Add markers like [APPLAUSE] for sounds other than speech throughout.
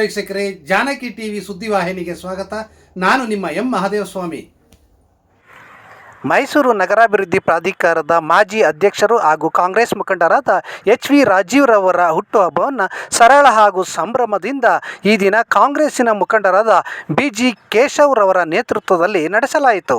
ವೀಕ್ಷಕರೇ, ಜಾನಕಿ ಟಿವಿ ಸುದ್ದಿವಾಹಿನಿಗೆ ಸ್ವಾಗತ. ನಾನು ನಿಮ್ಮ ಎಂ ಮಹಾದೇವಸ್ವಾಮಿ. ಮೈಸೂರು ನಗರಾಭಿವೃದ್ಧಿ ಪ್ರಾಧಿಕಾರದ ಮಾಜಿ ಅಧ್ಯಕ್ಷರು ಹಾಗೂ ಕಾಂಗ್ರೆಸ್ ಮುಖಂಡರಾದ ಎಚ್ ವಿ ರಾಜೀವ್ರವರ ಹುಟ್ಟುಹಬ್ಬವನ್ನು ಸರಳ ಹಾಗೂ ಸಂಭ್ರಮದಿಂದ ಈ ದಿನ ಕಾಂಗ್ರೆಸ್ಸಿನ ಮುಖಂಡರಾದ ಬಿ ಜಿ ಕೇಶವ್ರವರ ನೇತೃತ್ವದಲ್ಲಿ ನಡೆಸಲಾಯಿತು.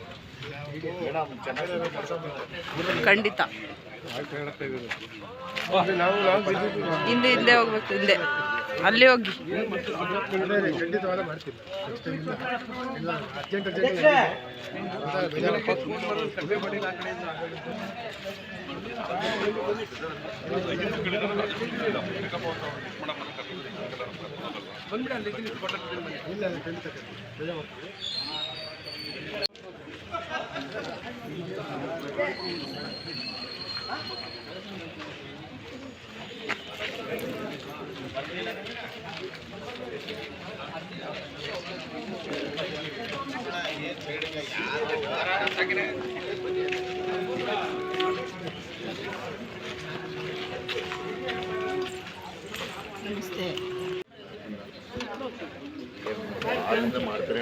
ಖಂಡಿತ. ಹಿಂದೆ ಹಿಂದೆ ಹೋಗ್ಬೇಕು ಹಿಂದೆ. ಅಲ್ಲಿ ಹೋಗಿ. ಮಾಡ್ತಾರೆ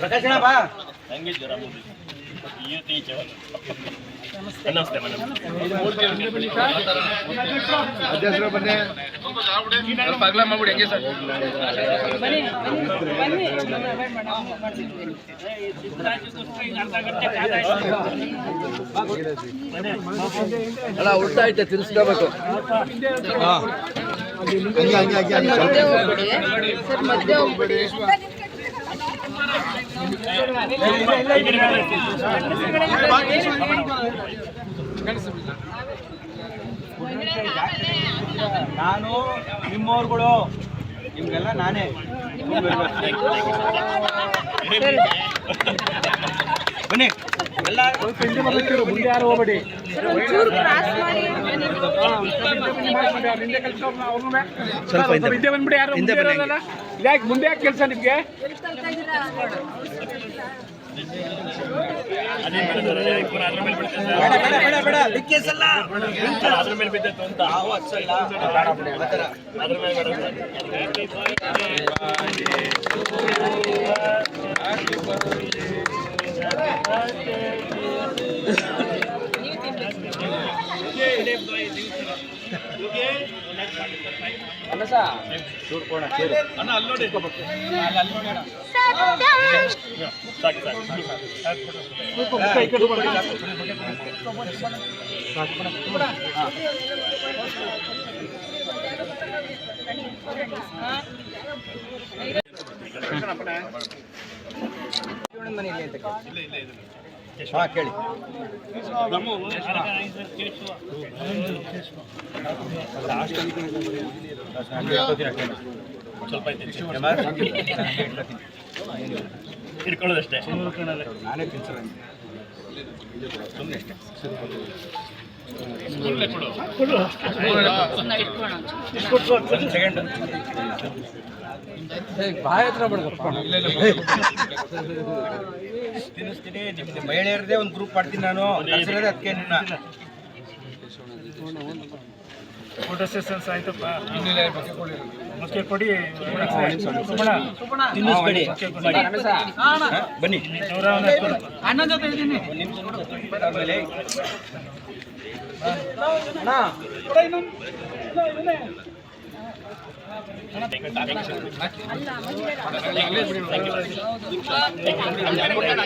ಸರ್ ಹಂಗೆ ಜ್ವರ ಮಾಡ್ಬಿಡಿ ಹೆಂಗೆ ಸರ್ ಅಲ್ಲ ಉಲ್ಟಾ ಐತೆ ತಿರ್ಸ್ಕೋಬೇಕು ನಾನು ನಿಮ್ಮವ್ರುಗಳು ನಿಮ್ಗೆಲ್ಲ ನಾನೇ. ಬನ್ನಿ ಎಲ್ಲ ಸ್ವಲ್ಪ ಹಿಂದೆ ಬಂದ್ಬಿಡಿ ಯಾರು ಮುಂದೆ ಬರಲ್ಲ ಯಾಕೆ ಮುಂದೆ ಯಾಕೆ ಕೆಲಸ ನಿಮ್ಗೆ ಅದ್ರ ಮೇಲೆ ಬಿದ್ದೈತು ಅಂತ ಅದ್ರ ಮೇಲೆ ಬೇಡ ಸರ್. ಅಣ್ಣ ಅಲ್ಲಿ ನೋಡಿ. ಸಾಕು ಸಾಕು ಹಾಂ ಕೇಳಿ. ಸ್ವಲ್ಪ ಐತೆ ಹಿಡ್ಕೊಳ್ಳೋದಷ್ಟೇ ನಾನೇ ತಿನ್ಸಲ್ಲ ಸುಮ್ಮನೆ ಸೆಕೆಂಡ್ ಬಾಯಿ ಹತ್ರ ಮಹಿಳೆಯರದೇ ಒಂದು ಗ್ರೂಪ್ ಮಾಡ್ತೀನಿ ನಾನು ಅದಕ್ಕೆ ನಿನ್ನ ಫೋಟೋ ಸೆಷನ್ಸ್ ಆಯ್ತಪ್ಪ ಮತ್ತೆ ಕೊಡಿ. ಬನ್ನಿ. ಅಣ್ಣ ಜೊತೆ ಇದ್ದೀನಿ. ಒಂದು ನಿಮಿಷ ಬಿಡು.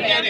ಆಮೇಲೆ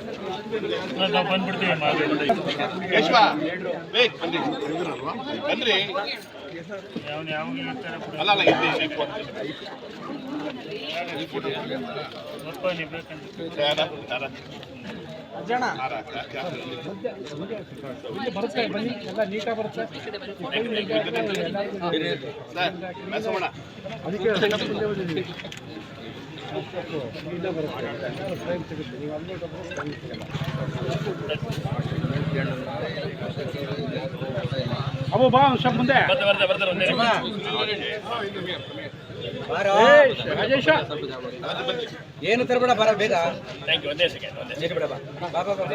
ನಾವು ಬಂದ್ಬಿಡ್ತೀವಿ ಮಾತಾಡಿ ಯಾವನು ಯಾವಾಗ ಇರ್ತಾರೆ ಸ್ವಲ್ಪ ನೀವು ಬೇಕಂತ ಬರುತ್ತೆ ಬನ್ನಿ. ಎಲ್ಲ ನೀಟಾಗಿ ಬರುತ್ತೆ. ಅವು ಬಾ ಒಂದು ಸ್ವಲ್ಪ ಮುಂದೆ. ಬರ್ತಾ ಬರ್ತಾ ಬರ್ತಾರೆ ರಾಜೇಶ. ಏನು ತರಬೇಡ ಬರ ಬೇಗ. ಥ್ಯಾಂಕ್ ಯು ಒಂದೇ ಸೆಕೆಂಡ್ ಒಂದೇ ಬಿಡ ಬಾ ಬಾ ಬಾ.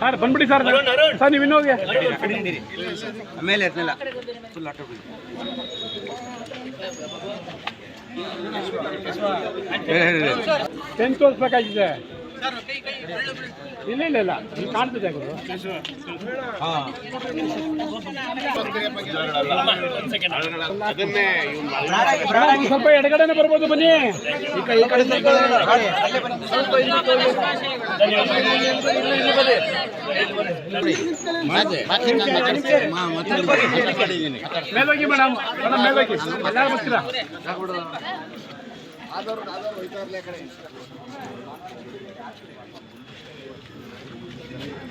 ಸರ್ ಬಂದ್ಬಿಡಿ ಸರ್. ಸರ್ ನೀವು ಇನ್ನೋಗಿ. ಆಮೇಲೆ ಅದನ್ನೆಲ್ಲ ಫುಲ್ ಆಟೋ ಬಿಡಿ. ಟೆನ್ ತೋರಿಸ್ಬೇಕಾಗಿದೆ ಇಲ್ಲ ಇಲ್ಲ ಇಲ್ಲ ಇಲ್ಲಿ ಕಾಣ್ತಿದೆ ಒಂದು ಸ್ವಲ್ಪ ಎಡಗಡೆನೆ ಬರ್ಬೋದು ಬನ್ನಿ ಈ ಮೇಡಮ್ ಮೇಡಮ್ ಕಡೆ ಎಲ್ಲಾರು ಬರ್ತೀರಾ ಆಧಾರ್ ಆಧಾರ್ ಹೋಯ್ತಾ ಹೋಗಿ. ಮೇಲೋಗಿ ಮೇಡಮ್ ಮೇಡಮ್ ಮೇಲೋಗಿ ಎಲ್ಲರೂ ಬರ್ತೀರಾ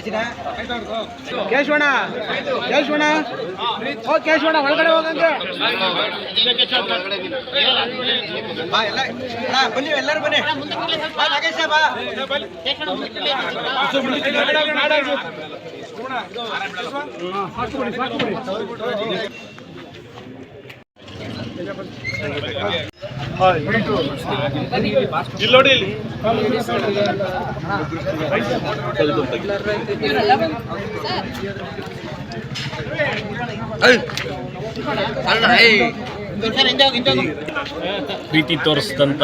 ಚಿನ್ನ? ಕೇಶವಣ್ಣ ಕೇಶವಣ್ಣ. ಓ ಕೇಶವಣ್ಣ ಒಳಗಡೆ ಹೋಗಂಗೆ. ಬನ್ನಿ ಎಲ್ಲರೂ ಬನ್ನಿ. ನಾಗೇಶ ಬಾ. ಸಾಕು ಇಲ್ಲಿ ನೋಡಿ ಇಲ್ಲಿ. ಪ್ರೀತಿ ತೋರಿಸಿದಂಥ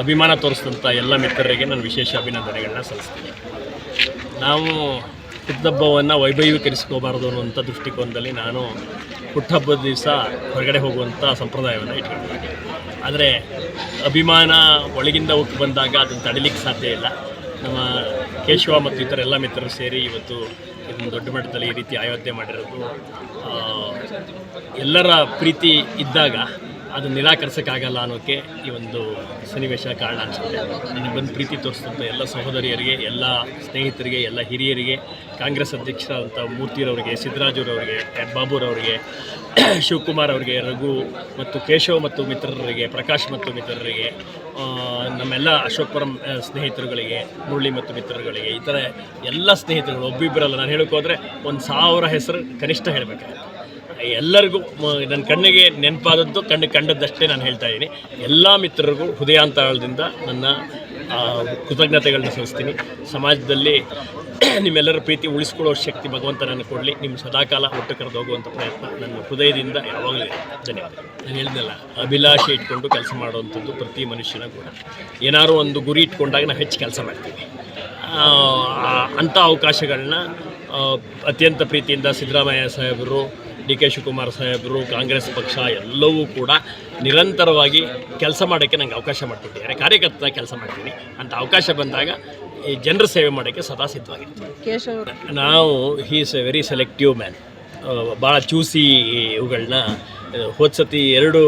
ಅಭಿಮಾನ ತೋರಿಸಿದಂತ ಎಲ್ಲ ಮಿತ್ರರಿಗೆ ನಾನು ವಿಶೇಷ ಅಭಿನಂದನೆಗಳನ್ನ ಸಲ್ಲಿಸ್ತೀನಿ. ನಾವು ಹುದ್ದಬ್ಬವನ್ನು ವೈಭವೀಕರಿಸ್ಕೋಬಾರ್ದು ಅನ್ನುವಂಥ ದೃಷ್ಟಿಕೋನದಲ್ಲಿ ನಾನು ಹುಟ್ಟಹಬ್ಬದ ದಿವಸ ಹೊರಗಡೆ ಹೋಗುವಂಥ ಸಂಪ್ರದಾಯವನ್ನು ಇಟ್ಕೊಂಡಿದ್ದಾರೆ ಆದರೆ ಅಭಿಮಾನ ಒಳಗಿಂದ ಹೋಗಿ ಬಂದಾಗ ಅದನ್ನು ತಡಿಲಿಕ್ಕೆ ಸಾಧ್ಯ ಇಲ್ಲ. ನಮ್ಮ ಕೇಶವ ಮತ್ತು ಇತರ ಎಲ್ಲ ಮಿತ್ರರು ಸೇರಿ ಇವತ್ತು ಇದನ್ನು ದೊಡ್ಡ ಮಟ್ಟದಲ್ಲಿ ಈ ರೀತಿ ಆಯೋಜನೆ ಮಾಡಿರೋದು ಎಲ್ಲರ ಪ್ರೀತಿ ಇದ್ದಾಗ ಅದು ನಿರಾಕರಿಸೋಕ್ಕಾಗಲ್ಲ ಅನ್ನೋಕ್ಕೆ ಈ ಒಂದು ಸನ್ನಿವೇಶ ಕಾರಣ ಅನಿಸುತ್ತೆ. ನನಗೆ ಬಂದು ಪ್ರೀತಿ ತೋರಿಸಿದಂಥ ಎಲ್ಲ ಸಹೋದರಿಯರಿಗೆ, ಎಲ್ಲ ಸ್ನೇಹಿತರಿಗೆ, ಎಲ್ಲ ಹಿರಿಯರಿಗೆ, ಕಾಂಗ್ರೆಸ್ ಅಧ್ಯಕ್ಷರಾದಂಥ ಮೂರ್ತಿರವರಿಗೆ, ಸಿದ್ದರಾಜುರವರಿಗೆ, ಬಾಬುರವರಿಗೆ, [CLEARS THROAT] ಶಿವಕುಮಾರ್ ಅವರಿಗೆ, ರಘು ಮತ್ತು ಕೇಶವ್ ಮತ್ತು ಮಿತ್ರರಿಗೆ, ಪ್ರಕಾಶ್ ಮತ್ತು ಮಿತ್ರರಿಗೆ ನಮ್ಮೆಲ್ಲ ಅಶೋಕ್ಪುರಂ ಸ್ನೇಹಿತರುಗಳಿಗೆ, ಮುರಳಿ ಮತ್ತು ಮಿತ್ರರುಗಳಿಗೆ, ಈ ಥರ ಎಲ್ಲ ಸ್ನೇಹಿತರುಗಳು, ಒಬ್ಬಿಬ್ಬರಲ್ಲ, ನಾನು ಹೇಳೋಕೆ ಹೋದರೆ ಒಂದು ಸಾವಿರ ಹೆಸರು ಕನಿಷ್ಠ ಹೇಳಬೇಕಾಗುತ್ತೆ. ಎಲ್ಲರಿಗೂ ನನ್ನ ಕಣ್ಣಿಗೆ ನೆನಪಾದದ್ದು ಕಣ್ಣು ಕಂಡದ್ದಷ್ಟೇ ನಾನು ಹೇಳ್ತಾ ಇದ್ದೀನಿ. ಎಲ್ಲ ಮಿತ್ರರಿಗೂ ಹೃದಯಾಂತರಾಳದಿಂದ ನನ್ನ ಕೃತಜ್ಞತೆಗಳನ್ನ ಸಲ್ಲಿಸ್ತೀನಿ. ಸಮಾಜದಲ್ಲಿ [CLEARS THROAT] ನಿಮ್ಮೆಲ್ಲರ ಪ್ರೀತಿ ಉಳಿಸ್ಕೊಳ್ಳೋ ಶಕ್ತಿ ಭಗವಂತ ನನಗೆ ಕೊಡಲಿ. ನಿಮ್ಮ ಸದಾಕಾಲ ಒಟ್ಟು ಕರೆದು ಹೋಗುವಂಥ ಪ್ರಯತ್ನ ನನ್ನ ಹೃದಯದಿಂದ ಯಾವಾಗಲೂ ಧನ್ಯವಾದ ನಾನು ಹೇಳಿದ್ನಲ್ಲ ಅಭಿಲಾಷೆ ಇಟ್ಕೊಂಡು ಕೆಲಸ ಮಾಡುವಂಥದ್ದು ಪ್ರತಿ ಮನುಷ್ಯನ ಕೂಡ. ಏನಾದರೂ ಒಂದು ಗುರಿ ಇಟ್ಕೊಂಡಾಗ ನಾನು ಹೆಚ್ಚು ಕೆಲಸ ಮಾಡ್ತೀನಿ ಅಂಥ ಅವಕಾಶಗಳನ್ನ ಅತ್ಯಂತ ಪ್ರೀತಿಯಿಂದ ಸಿದ್ದರಾಮಯ್ಯ ಸಾಹೇಬರು ಡಿ ಕೆ ಶಿವಕುಮಾರ್ ಸಾಹೇಬರು ಕಾಂಗ್ರೆಸ್ ಪಕ್ಷ ಎಲ್ಲವೂ ಕೂಡ ನಿರಂತರವಾಗಿ ಕೆಲಸ ಮಾಡೋಕ್ಕೆ ನನಗೆ ಅವಕಾಶ ಮಾಡಿಕೊಟ್ಟಿದ್ದಾರೆ. ಕಾರ್ಯಕರ್ತ ಕೆಲಸ ಮಾಡ್ತೀನಿ. ಅಂತ ಅವಕಾಶ ಬಂದಾಗ ಈ ಜನರ ಸೇವೆ ಮಾಡೋಕ್ಕೆ ಸದಾ ಸಿದ್ಧವಾಗಿರ್ತೀವಿ ನಾವು is a very selective man ಭಾಳ ಚೂಸಿ ಇವುಗಳನ್ನ ಹೋದ್ಸತಿ ಎರಡು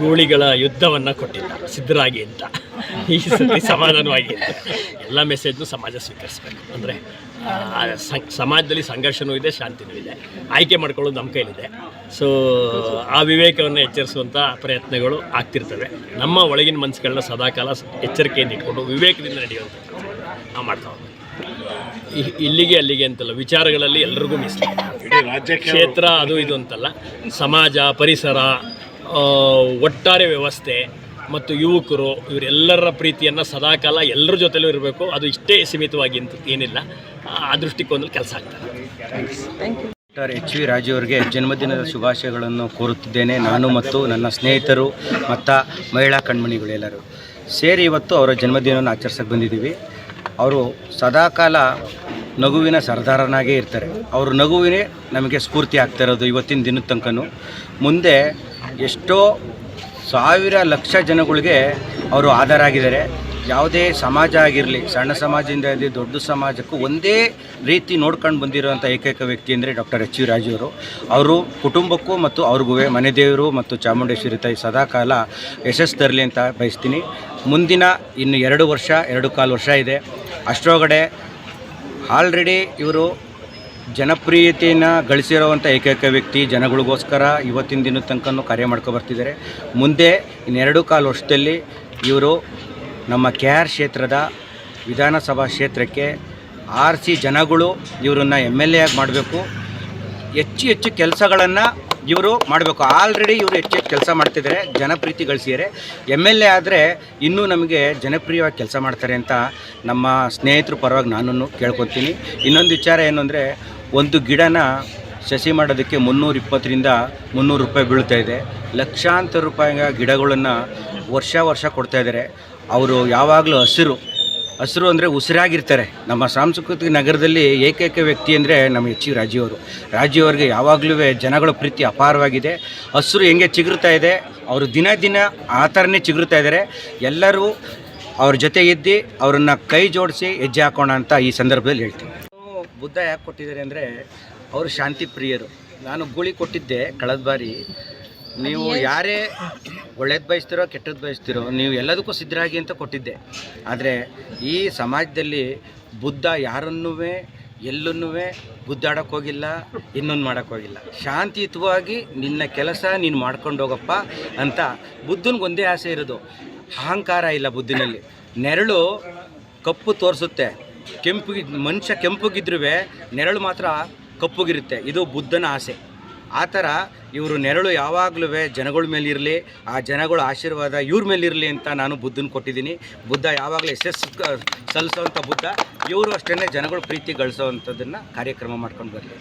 ಗೂಳಿಗಳ ಯುದ್ಧವನ್ನು ಕೊಟ್ಟಿಲ್ಲ. ಸಿದ್ಧರಾಗಿ ಅಂತ. ಈ ಸತಿ ಸಮಾಧಾನವಾಗಿ ಎಲ್ಲ ಮೆಸೇಜ್ನು ಸಮಾಜ ಸ್ವೀಕರಿಸಬೇಕು. ಅಂದರೆ ಸಮಾಜದಲ್ಲಿ ಸಂಘರ್ಷನೂ ಇದೆ ಶಾಂತಿನೂ ಇದೆ. ಆಯ್ಕೆ ಮಾಡ್ಕೊಳ್ಳೋದು ನಮ್ಮ ಕೈಲಿದೆ. ಸೊ ಆ ವಿವೇಕವನ್ನು ಎಚ್ಚರಿಸುವಂಥ ಪ್ರಯತ್ನಗಳು ಆಗ್ತಿರ್ತವೆ. ನಮ್ಮ ಒಳಗಿನ ಮನಸ್ಸುಗಳನ್ನ ಸದಾಕಾಲ ಎಚ್ಚರಿಕೆಯಿಂದ ಇಟ್ಕೊಂಡು ವಿವೇಕದಿಂದ ನಡೆಯುವಂಥ ನಾವು ಮಾಡ್ತಾ ಇ- ಇಲ್ಲಿಗೆ ಅಲ್ಲಿಗೆ ಅಂತಲ್ಲ ವಿಚಾರಗಳಲ್ಲಿ ಎಲ್ರಿಗೂ ರಾಜ್ಯ ಕ್ಷೇತ್ರ ಅದು ಇದು ಅಂತಲ್ಲ ಸಮಾಜ ಪರಿಸರ ಒಟ್ಟಾರೆ ವ್ಯವಸ್ಥೆ ಮತ್ತು ಯುವಕರು ಇವರೆಲ್ಲರ ಪ್ರೀತಿಯನ್ನು ಸದಾಕಾಲ ಎಲ್ಲರ ಜೊತೆಲೂ ಇರಬೇಕು. ಅದು ಇಷ್ಟೇ ಸೀಮಿತವಾಗಿ ಅಂತ ಏನಿಲ್ಲ. ಆ ದೃಷ್ಟಿಕೋನದಲ್ಲಿ ಕೆಲಸ ಆಗ್ತದೆ. Thank you doctor H V Raju ಅವರಿಗೆ ಜನ್ಮದಿನದ ಶುಭಾಶಯಗಳನ್ನು ಕೋರುತ್ತಿದ್ದೇನೆ. ನಾನು ಮತ್ತು ನನ್ನ ಸ್ನೇಹಿತರು ಮತ್ತು ಮಹಿಳಾ ಕಣ್ಮಣಿಗಳೆಲ್ಲರೂ ಸೇರಿ ಇವತ್ತು ಅವರ ಜನ್ಮದಿನವನ್ನು ಆಚರಿಸೋಕೆ ಬಂದಿದ್ದೀವಿ. ಅವರು ಸದಾಕಾಲ ನಗುವಿನ ಸರ್ದಾರನಾಗೇ ಇರ್ತಾರೆ. ಅವ್ರ ನಗುವಿನೇ ನಮಗೆ ಸ್ಫೂರ್ತಿ ಆಗ್ತಾ ಇರೋದು ಇವತ್ತಿನ ದಿನದ ತನಕನೂ. ಮುಂದೆ ಎಷ್ಟೋ ಸಾವಿರ ಲಕ್ಷ ಜನಗಳಿಗೆ ಅವರು ಆಧಾರ ಆಗಿದ್ದಾರೆ ಯಾವುದೇ ಸಮಾಜ ಆಗಿರಲಿ, ಸಣ್ಣ ಸಮಾಜದಿಂದ ಇರಲಿ, ದೊಡ್ಡ ಸಮಾಜಕ್ಕೂ ಒಂದೇ ರೀತಿ ನೋಡ್ಕೊಂಡು ಬಂದಿರುವಂಥ ಏಕೈಕ ವ್ಯಕ್ತಿ ಅಂದರೆ ಡಾಕ್ಟರ್ ಎಚ್ ವಿ ರಾಜು ಅವರು. ಅವರು ಕುಟುಂಬಕ್ಕೂ ಮತ್ತು ಅವ್ರಿಗೂ ಮನೆ ದೇವರು ಮತ್ತು ಚಾಮುಂಡೇಶ್ವರಿ ತಾಯಿ ಸದಾಕಾಲ ಯಶಸ್ಸು ತರಲಿ ಅಂತ ಬಯಸ್ತೀನಿ. ಮುಂದಿನ ಇನ್ನು ಎರಡು ವರ್ಷ, ಎರಡು ಕಾಲು ವರ್ಷ ಇದೆ. ಅಷ್ಟರೊಳಗಡೆ ಆಲ್ರೆಡಿ ಇವರು ಜನಪ್ರಿಯತೆಯನ್ನು ಗಳಿಸಿರುವಂಥ ಏಕೈಕ ವ್ಯಕ್ತಿ ಜನಗಳಿಗೋಸ್ಕರ ಇವತ್ತಿನ ದಿನದ ತನಕ ಕಾರ್ಯ ಮಾಡ್ಕೊ ಬರ್ತಿದ್ದಾರೆ. ಮುಂದೆ ಇನ್ನೆರಡು ಕಾಲು ವರ್ಷದಲ್ಲಿ ಇವರು ನಮ್ಮ ಕೆ ಆರ್ ಕ್ಷೇತ್ರದ ವಿಧಾನಸಭಾ ಕ್ಷೇತ್ರಕ್ಕೆ ಆರಿಸಿ ಜನಗಳು ಇವರನ್ನು ಎಂ ಎಲ್ ಎ ಆಗಿ ಮಾಡಬೇಕು. ಹೆಚ್ಚು ಹೆಚ್ಚು ಕೆಲಸಗಳನ್ನು ಇವರು ಮಾಡಬೇಕು. ಆಲ್ರೆಡಿ ಇವರು ಹೆಚ್ಚು ಹೆಚ್ಚು ಕೆಲಸ ಮಾಡ್ತಿದ್ದಾರೆ. ಜನಪ್ರೀತಿ ಗಳಿಸಿದರೆ ಎಂ ಎಲ್ ಎ ಆದರೆ ಇನ್ನೂ ನಮಗೆ ಜನಪ್ರಿಯವಾಗಿ ಕೆಲಸ ಮಾಡ್ತಾರೆ ಅಂತ ನಮ್ಮ ಸ್ನೇಹಿತರ ಪರವಾಗಿ ನಾನು ಕೇಳ್ಕೊತೀನಿ. ಇನ್ನೊಂದು ವಿಚಾರ ಏನು ಅಂದರೆ ಒಂದು ಗಿಡನ ಸಸಿ ಮಾಡೋದಕ್ಕೆ ಮುನ್ನೂರ ಇಪ್ಪತ್ತರಿಂದ ಮುನ್ನೂರು ರೂಪಾಯಿ ಬೀಳ್ತಾ ಇದೆ. ಲಕ್ಷಾಂತರ ರೂಪಾಯಿಯ ಗಿಡಗಳನ್ನು ವರ್ಷ ವರ್ಷ ಕೊಡ್ತಾ ಇದ್ದಾರೆ ಅವರು ಯಾವಾಗಲೂ ಹಸಿರು. ಹಸಿರು ಅಂದರೆ ಉಸಿರಾಗಿರ್ತಾರೆ. ನಮ್ಮ ಸಾಂಸ್ಕೃತಿಕ ನಗರದಲ್ಲಿ ಏಕೈಕ ವ್ಯಕ್ತಿ ಅಂದರೆ ನಮ್ಮ ಎಚ್ ವಿ ರಾಜೀವರು ಅವರು. ಯಾವಾಗಲೂ ಜನಗಳ ಪ್ರೀತಿ ಅಪಾರವಾಗಿದೆ. ಹಸಿರು ಹೆಂಗೆ ಚಿಗುರ್ತಾ ಇದೆ, ಅವರು ದಿನ ದಿನ ಆ ಥರನೇ ಚಿಗುರ್ತಾ ಇದ್ದಾರೆ ಎಲ್ಲರೂ ಅವ್ರ ಜೊತೆ ಇದ್ದು ಅವರನ್ನು ಕೈ ಜೋಡಿಸಿ ಹೆಜ್ಜೆ ಹಾಕೋಣ ಅಂತ ಈ ಸಂದರ್ಭದಲ್ಲಿ ಹೇಳ್ತೀನಿ. ಬುದ್ಧ ಯಾಕೆ ಕೊಟ್ಟಿದ್ದಾರೆ ಅಂದರೆ ಅವರು ಶಾಂತಿ ಪ್ರಿಯರು. ನಾನು ಗೂಳಿ ಕೊಟ್ಟಿದ್ದೆ ಕಳೆದ ಬಾರಿ. ನೀವು ಯಾರೇ ಒಳ್ಳೇದು ಬಯಸ್ತಿರೋ ಕೆಟ್ಟದ್ದು ಬಯಸ್ತಿರೋ ನೀವು ಎಲ್ಲದಕ್ಕೂ ಸಿದ್ಧರಾಗಿ ಅಂತ ಕೊಟ್ಟಿದ್ದೆ. ಆದರೆ ಈ ಸಮಾಜದಲ್ಲಿ ಬುದ್ಧ ಯಾರನ್ನೂ ಎಲ್ಲೂ ಗುದ್ದಾಡೋಕ್ಕೆ ಹೋಗಿಲ್ಲ ಇನ್ನೊಂದು ಮಾಡೋಕ್ಕೆ ಹೋಗಿಲ್ಲ. ಶಾಂತಿಯುತವಾಗಿ ನಿನ್ನ ಕೆಲಸ ನೀನು ಮಾಡ್ಕೊಂಡು ಹೋಗಪ್ಪ ಅಂತ ಬುದ್ಧನಿಗೆ ಒಂದೇ ಆಸೆ ಇರೋದು. ಅಹಂಕಾರ ಇಲ್ಲ ಬುದ್ಧಿನಲ್ಲಿ. ನೆರಳು ಕಪ್ಪು ತೋರಿಸುತ್ತೆ. ಕೆಂಪುಗಿ ಮನುಷ್ಯ ಕೆಂಪುಗಿದ್ರೂ ನೆರಳು ಮಾತ್ರ ಕಪ್ಪುಗಿರುತ್ತೆ. ಇದು ಬುದ್ಧನ ಆಸೆ. ಆ ಥರ ಇವರು ನೆರಳು ಯಾವಾಗಲೂ ಜನಗಳ ಮೇಲಿರಲಿ, ಆ ಜನಗಳ ಆಶೀರ್ವಾದ ಇವ್ರ ಮೇಲಿರಲಿ ಅಂತ ನಾನು ಬುದ್ಧನ ಕೊಟ್ಟಿದ್ದೀನಿ. ಬುದ್ಧ ಯಾವಾಗಲೂ ಯಶಸ್ಸು ಸಲ್ಲಿಸೋವಂಥ ಬುದ್ಧ, ಇವರು ಅಷ್ಟೇ ಜನಗಳ ಪ್ರೀತಿ ಗಳಿಸೋವಂಥದ್ದನ್ನು ಕಾರ್ಯಕ್ರಮ ಮಾಡ್ಕೊಂಡು ಬರಲಿ